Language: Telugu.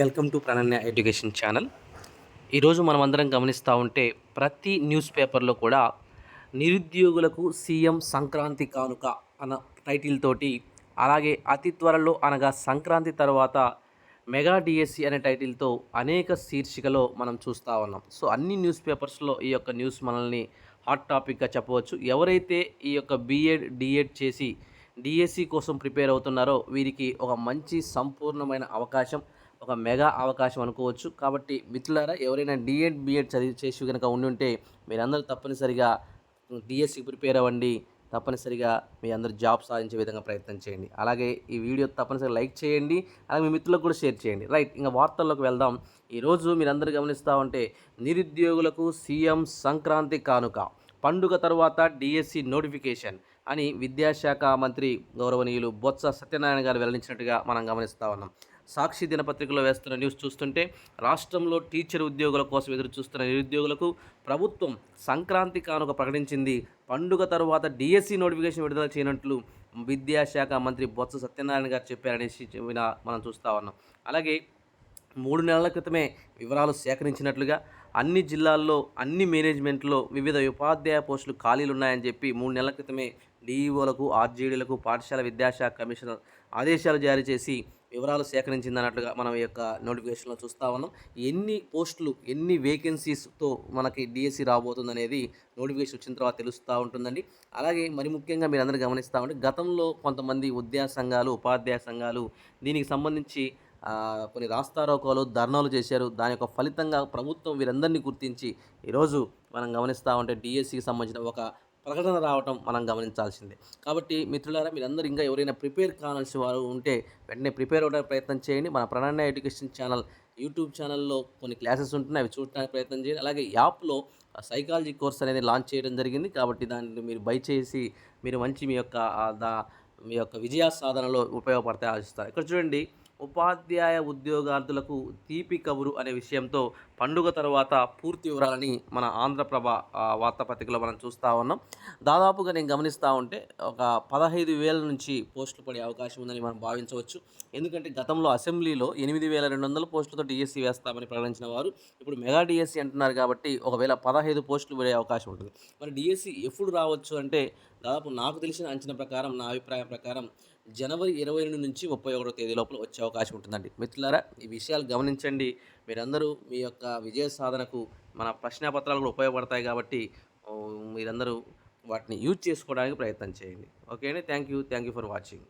Welcome to Prananya education channel. ఈరోజు మనం అందరం గమనిస్తూ ఉంటే ప్రతి న్యూస్ పేపర్లో కూడా నిరుద్యోగులకు సీఎం సంక్రాంతి కానుక అన్న టైటిల్ తోటి అలాగే అతి త్వరలో అనగా సంక్రాంతి తర్వాత మెగా డిఎస్సి అనే టైటిల్తో అనేక శీర్షికలో మనం చూస్తూ ఉన్నాం. సో అన్ని న్యూస్ పేపర్స్లో ఈ యొక్క న్యూస్ మనల్ని హాట్ టాపిక్గా చెప్పవచ్చు. ఎవరైతే ఈ యొక్క బీఎడ్ డిఎడ్ చేసి డిఎస్సి కోసం ప్రిపేర్ అవుతున్నారో వీరికి ఒక మంచి సంపూర్ణమైన అవకాశం. ఒక మెగా అవకాశం అనుకోవచ్చు. కాబట్టి మిత్రులారా ఎవరైనా డిఎడ్ బిఎడ్ చదివి చేసి కనుక ఉండి ఉంటే మీరందరూ తప్పనిసరిగా డిఎస్సి ప్రిపేర్ అవ్వండి. తప్పనిసరిగా మీ అందరూ జాబ్ సాధించే విధంగా ప్రయత్నం చేయండి. అలాగే ఈ వీడియో తప్పనిసరిగా లైక్ చేయండి. అలాగే మీ మిత్రులకు కూడా షేర్ చేయండి. రైట్ ఇంకా వార్తల్లోకి వెళ్దాం. ఈరోజు మీరందరూ గమనిస్తూ ఉంటే నిరుద్యోగులకు సీఎం సంక్రాంతి కానుక పండుగ తర్వాత డిఎస్సి నోటిఫికేషన్ అని విద్యాశాఖ మంత్రి గౌరవనీయులు బొత్స సత్యనారాయణ గారు వెల్లడించినట్టుగా మనం గమనిస్తూ ఉన్నాం. సాక్షి దినపత్రికలో వేస్తున్న న్యూస్ చూస్తుంటే రాష్ట్రంలో టీచర్ ఉద్యోగుల కోసం ఎదురు చూస్తున్న నిరుద్యోగులకు ప్రభుత్వం సంక్రాంతి కానుక ప్రకటించింది. పండుగ తరువాత డిఎస్సి నోటిఫికేషన్ విడుదల చేయనట్లు విద్యాశాఖ మంత్రి బొత్స సత్యనారాయణ గారు చెప్పారనేసి మనం చూస్తూ ఉన్నాం. అలాగే మూడు నెలల క్రితమే వివరాలు సేకరించినట్లుగా అన్ని జిల్లాల్లో అన్ని మేనేజ్మెంట్లో వివిధ ఉపాధ్యాయ పోస్టులు ఖాళీలు ఉన్నాయని చెప్పి మూడు నెలల క్రితమే డీఈఓలకు ఆర్జేడీలకు పాఠశాల విద్యాశాఖ కమిషనర్ ఆదేశాలు జారీ చేసి వివరాలు సేకరించిందన్నట్లుగా మనం ఈ యొక్క నోటిఫికేషన్లో చూస్తూ ఉన్నాం. ఎన్ని పోస్టులు ఎన్ని వేకెన్సీస్తో మనకి డిఎస్సి రాబోతుందనేది నోటిఫికేషన్ వచ్చిన తర్వాత తెలుస్తూ ఉంటుందండి. అలాగే మరి ముఖ్యంగా మీరు అందరూ గమనిస్తూ ఉంటే గతంలో కొంతమంది ఉద్యా సంఘాలు ఉపాధ్యాయ సంఘాలు దీనికి సంబంధించి కొన్ని రాస్తారోకాలు ధర్నాలు చేశారు. దాని యొక్క ఫలితంగా ప్రభుత్వం వీరందరినీ గుర్తించి ఈరోజు మనం గమనిస్తూ ఉంటే డిఎస్సికి సంబంధించిన ఒక ప్రకటన రావటం మనం గమనించాల్సిందే. కాబట్టి మిత్రులారా మీరందరూ ఇంకా ఎవరైనా ప్రిపేర్ కావాల్సిన వారు ఉంటే వెంటనే ప్రిపేర్ అవ్వడానికి ప్రయత్నం చేయండి. మన ప్రణాళిక ఎడ్యుకేషన్ ఛానల్ యూట్యూబ్ ఛానల్లో కొన్ని క్లాసెస్ ఉంటున్నాయి అవి చూడడానికి ప్రయత్నం చేయండి. అలాగే యాప్లో సైకాలజీ కోర్స్ అనేది లాంచ్ చేయడం జరిగింది. కాబట్టి దాన్ని మీరు బై చేసి మీరు మంచి మీ యొక్క దా మీ యొక్క విజయ సాధనలో ఉపయోగపడతాయి ఆశిస్తారు. ఇక్కడ చూడండి ఉపాధ్యాయ ఉద్యోగార్థులకు తీపి కబురు అనే విషయంతో పండుగ తర్వాత పూర్తి వివరాలని మన ఆంధ్రప్రభ వార్తాపత్రికలో మనం చూస్తూ ఉన్నాం. దాదాపుగా నేను గమనిస్తూ ఉంటే ఒక పదహైదు వేల నుంచి పోస్టులు పడే అవకాశం ఉందని మనం భావించవచ్చు. ఎందుకంటే గతంలో అసెంబ్లీలో ఎనిమిది వేల రెండు వందల పోస్టులతో డిఎస్సి వేస్తామని ప్రకటించిన వారు ఇప్పుడు మెగా డిఎస్సి అంటున్నారు కాబట్టి ఒకవేళ పదహైదు పోస్టులు పడే అవకాశం ఉంటుంది. మరి డిఎస్సి ఎప్పుడు రావచ్చు అంటే దాదాపు నాకు తెలిసిన అంచనా ప్రకారం నా అభిప్రాయం ప్రకారం జనవరి ఇరవై రెండు నుంచి ముప్పై ఒకటో తేదీ లోపల వచ్చే అవకాశం ఉంటుందండి. మిత్రులారా ఈ విషయాలు గమనించండి. మీరందరూ మీ యొక్క విజయ సాధనకు మన ప్రశ్నాపత్రాలు కూడా ఉపయోగపడతాయి కాబట్టి మీరందరూ వాటిని యూజ్ చేసుకోవడానికి ప్రయత్నం చేయండి. ఓకే అండి. Thank you. Thank you for watching.